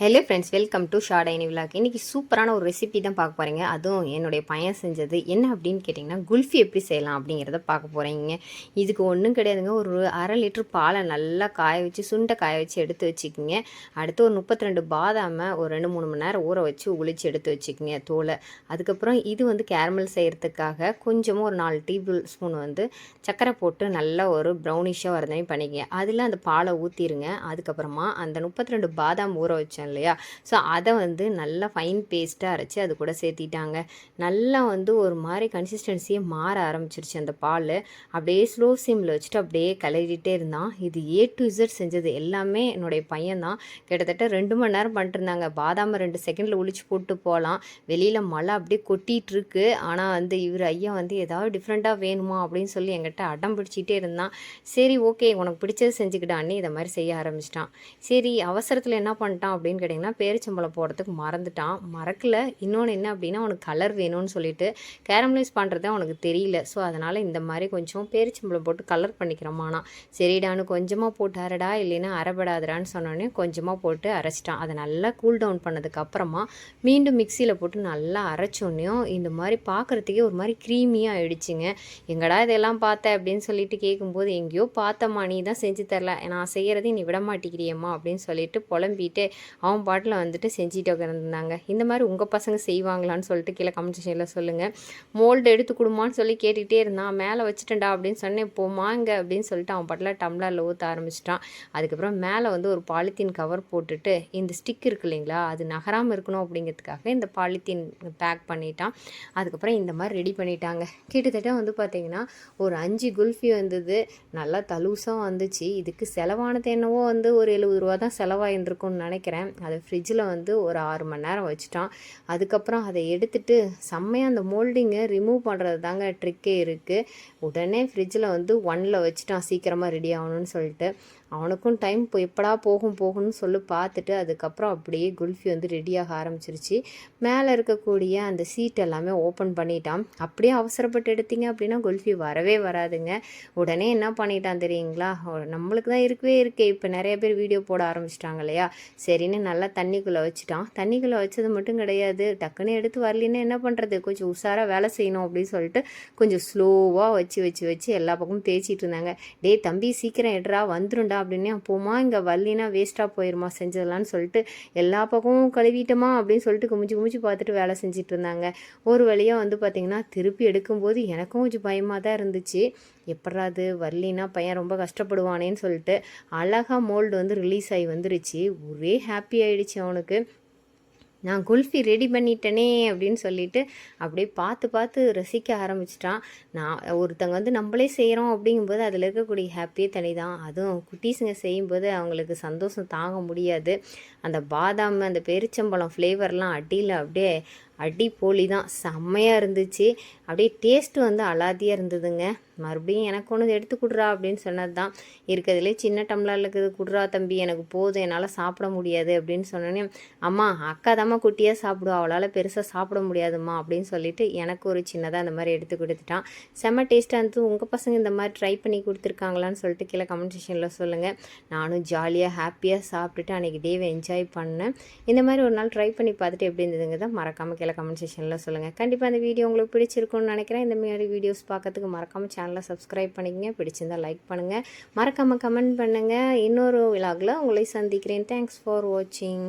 Hello friends welcome to ஷாடைனி vlog இன்றைக்கி சூப்பரான ஒரு ரெசிபி தான் பார்க்க போகிறீங்க அதுவும் என்னுடைய பையன் செஞ்சது. என்ன அப்படின்னு கேட்டிங்கன்னா குல்ஃபி எப்படி செய்யலாம் அப்படிங்கிறத பார்க்க போகிறீங்க இதுக்கு ஒன்றும் கிடையாதுங்க. ஒரு அரை லிட்டர் பாலை நல்லா காய வச்சு சுண்டை காய வச்சு எடுத்து வச்சுக்கிங்க. அடுத்து ஒரு முப்பத்தி ரெண்டு பாதாமை ஒரு ரெண்டு மூணு மணி நேரம் ஊற வச்சு உளிச்சு எடுத்து வச்சுக்கிங்க தோலை. அதுக்கப்புறம் இது வந்து கேரமல் செய்கிறதுக்காக கொஞ்சமாக ஒரு நாலு டேபிள் ஸ்பூன் வந்து சர்க்கரை போட்டு நல்லா ஒரு ப்ரௌனிஷாக வரதே பண்ணிக்கங்க. அதில் அந்த பாலை ஊற்றிடுங்க அதுக்கப்புறமா அந்த முப்பத்தி ரெண்டு பாதாம் ஊற வச்சேன் இல்லையா? ஸோ அதை வந்து நல்லா ஃபைன் பேஸ்ட்டாக அரைச்சி அது கூட சேர்த்திட்டாங்க. நல்லா வந்து ஒரு மாதிரி கன்சிஸ்டன்சியே மாற ஆரம்பிச்சிருச்சு அந்த பால். அப்படியே ஸ்லோ சிம்மில் வச்சுட்டு அப்படியே கலரிட்டே இருந்தான். இது ஏ டு இசட் செஞ்சது. எல்லாமே என்னுடைய பையன் தான். கிட்டத்தட்ட ரெண்டு மணி நேரம் பண்ணிட்டுருந்தாங்க. பாதாமை ரெண்டு செகண்டில் ஒழிச்சு போட்டு போகலாம். வெளியில் மழை அப்படியே கொட்டிகிட்ருக்கு ஆனால் வந்து இவர் ஐயா வந்து ஏதாவது டிஃப்ரெண்ட்டாக வேணுமா அப்படின்னு சொல்லி என்கிட்ட அடம் பிடிச்சிட்டே இருந்தான். சரி ஓகே உனக்கு பிடிச்சது செஞ்சுக்கிட்டான்னு இதை மாதிரி செய்ய ஆரம்பிச்சிட்டான். சரி அவசரத்தில் என்ன பண்ணிட்டான் அப்படின்னு கேட்டிங்கன்னா பேரிச்சம்பழம் போடுறதுக்கு மறந்துட்டான். மறக்கல. இன்னொன்று என்ன அப்படின்னா அவனுக்கு கலர் வேணும்னு சொல்லிட்டு கேரமலைஸ் பண்ணுறது அவனுக்கு தெரியல. ஸோ அதனால் இந்த மாதிரி கொஞ்சம் பேரிச்சம்பழம் போட்டு கலர் பண்ணிக்கிறோமானா சரிடான்னு கொஞ்சமாக போட்டு அரடா இல்லைன்னா அரைபடாதடான்னு சொன்னோடனே கொஞ்சமாக போட்டு அரைச்சிட்டான். அதை நல்லா கூல் டவுன் பண்ணதுக்கப்புறமா மீண்டும் மிக்சியில் போட்டு நல்லா அரைச்சோன்னையும் இந்த மாதிரி பார்க்குறதுக்கே ஒரு மாதிரி க்ரீமியாக ஆயிடுச்சுங்க. எங்கடா இதெல்லாம் பார்த்த அப்படின்னு சொல்லிட்டு கேட்கும்போது எங்கேயோ பார்த்தம்மா நீ தான் செஞ்சு தரல. நான் செய்கிறதையும் நீ விட மாட்டேங்கிறியம்மா அப்படின்னு சொல்லிட்டு புலம்பிட்டு அவன் பாட்டில் வந்துட்டு செஞ்சுட்டு உட்காந்துருந்தாங்க இந்த மாதிரி உங்கள் பசங்க செய்வாங்களான்னு சொல்லிட்டு கீழே கமெண்ட் செக்ஷனில் சொல்லுங்கள் மோல்டு எடுத்து கொடுமான்னு சொல்லி கேட்டுகிட்டே இருந்தான். மேலே வச்சுட்டேன்டா அப்படின்னு சொன்னேன். போமாங்க அப்படின்னு சொல்லிட்டு அவன் பாட்டில் டம்ளரில் ஊற்ற ஆரம்பிச்சிட்டான். அதுக்கப்புறம் மேலே வந்து ஒரு பாலித்தீன் கவர் போட்டுட்டு இந்த ஸ்டிக் இருக்கு இல்லைங்களா அது நகராமல் இருக்கணும் அப்படிங்கிறதுக்காக இந்த பாலித்தீன் பேக் பண்ணிட்டான். அதுக்கப்புறம் இந்த மாதிரி ரெடி பண்ணிட்டாங்க. கிட்டத்தட்ட வந்து பார்த்திங்கன்னா ஒரு அஞ்சு குல்ஃபி வந்தது. நல்லா தலூசாக வந்துச்சு. இதுக்கு செலவானது என்னவோ வந்து ஒரு எழுபது ரூபா தான் செலவாயிருந்திருக்கும்னு நினைக்கிறேன். அதை ஃப்ரிட்ஜில் வந்து ஒரு ஆறு மணி நேரம் வச்சுட்டான். அதுக்கப்புறம் அதை எடுத்துட்டு செம்மையாக அந்த மோல்டிங்கை ரிமூவ் பண்ணுறது தாங்க ட்ரிக்கே இருக்குது உடனே ஃப்ரிட்ஜில் வந்து ஒன்னில் வச்சுட்டான். சீக்கிரமாக ரெடி ஆகணும்னு சொல்லிட்டு. அவனுக்கும் டைம் இப்போ எப்படா போகும் போகும்னு சொல்லி பார்த்துட்டு அதுக்கப்புறம் அப்படியே குல்ஃபி வந்து ரெடியாக ஆரம்பிச்சிருச்சு. மேலே இருக்கக்கூடிய அந்த சீட் எல்லாமே ஓப்பன் பண்ணிட்டான். அப்படியே அவசரப்பட்டு எடுத்தீங்க அப்படின்னா குல்ஃபி வரவே வராதுங்க. உடனே என்ன பண்ணிட்டான் தெரியுங்களா? நம்மளுக்கு தான் இருக்கவே இருக்கே. இப்போ நிறைய பேர் வீடியோ போட ஆரம்பிச்சிட்டாங்க இல்லையா? சரின்னு நல்லா தண்ணிக்குள்ளே வச்சுட்டான். தண்ணிக்குள்ளே வச்சது மட்டும் கிடையாது. டக்குன்னு எடுத்து வரலின்னா என்ன பண்ணுறது கொஞ்சம் உஷாராக வேலை செய்யணும் அப்படின்னு சொல்லிட்டு கொஞ்சம் ஸ்லோவாக வச்சு வச்சு வச்சு எல்லா பக்கமும் தேய்ச்சிட்டு இருந்தாங்க. டேய் தம்பி சீக்கிரம் எடுறா. வந்துருண்டா அப்படின்னே போமா இங்கே வரலினா வேஸ்ட்டாக போயிருமா செஞ்சதெல்லாம்னு சொல்லிட்டு எல்லா பக்கமும் கழுவிட்டோமா? அப்படின்னு சொல்லிட்டு குமிச்சு குமிச்சு பார்த்துட்டு வேலை செஞ்சுட்டு இருந்தாங்க. ஒரு வழியாக வந்து பார்த்திங்கன்னா திருப்பி எடுக்கும்போது எனக்கும் கொஞ்சம் பயமாக தான் இருந்துச்சு எப்படாது வரலினா பையன் ரொம்ப கஷ்டப்படுவானேன்னு சொல்லிட்டு அழகாக மோல்டு வந்து ரிலீஸ் ஆகி வந்துருச்சு. ஒரே ஹாப்பி ஆகிடுச்சு அவனுக்கு. நான் குல்ஃபி ரெடி பண்ணிட்டேனே அப்படின்னு சொல்லிட்டு அப்படியே பார்த்து பார்த்து ரசிக்க ஆரம்பிச்சிட்டான். நான் ஒருத்தங்க வந்து நம்மளே செய்கிறோம் அப்படிங்கும்போது அதில் இருக்கக்கூடிய ஹாப்பியே தனி தான் அதுவும் குட்டீஸுங்க செய்யும்போது அவங்களுக்கு சந்தோஷம் தாங்க முடியாது. அந்த பாதாம் அந்த பெருச்சம்பழம் ஃப்ளேவர்லாம் அடியில் அப்படியே அடி போலி தான். செம்மையாக இருந்துச்சு. அப்படியே டேஸ்ட்டு வந்து அலாதியாக இருந்ததுங்க. மறுபடியும் எனக்கு ஒன்று எடுத்து கொடுறா அப்படின்னு சொன்னது தான். இருக்கிறதுலே சின்ன டம்ளரில் இருக்குது. குடுறா தம்பி எனக்கு போதும். என்னால் சாப்பிட முடியாது அப்படின்னு சொன்னோன்னே அம்மா அக்கா தாம்மா குட்டியாக சாப்பிடுவா. அவளால் பெருசாக சாப்பிட முடியாதும்மா அப்படின்னு சொல்லிட்டு எனக்கு ஒரு சின்னதாக அந்த மாதிரி எடுத்து கொடுத்துட்டான். செம்ம டேஸ்ட்டாக இருந்து உங்கள் பசங்க இந்த மாதிரி ட்ரை பண்ணி கொடுத்துருக்காங்களான்னு சொல்லிட்டு கீழே கமெண்ட் செக்ஷனில் சொல்லுங்கள் நானும் ஜாலியாக ஹாப்பியாக சாப்பிட்டுட்டு அன்றைக்கி டேவை என்ஜாய் பண்ணேன். இந்த மாதிரி ஒரு நாள் ட்ரை பண்ணி பார்த்துட்டு எப்படி இருந்ததுங்க தான் மறக்காமல் கீழே கமெண்ட் செக்ஷனில் சொல்லுங்கள் கண்டிப்பாக அந்த வீடியோ உங்களுக்கு பிடிச்சிருக்கும்னு நினைக்கிறேன். இந்த மாதிரி வீடியோஸ் பார்க்கறதுக்கு மறக்காமல் சேனலை சப்ஸ்கிரைப் பண்ணிக்கங்க. பிடிச்சிருந்தால் லைக் பண்ணுங்கள் மறக்காமல் கமெண்ட் பண்ணுங்கள் இன்னொரு விலாகில் உங்களை சந்திக்கிறேன். தேங்க்ஸ் ஃபார் வாட்சிங்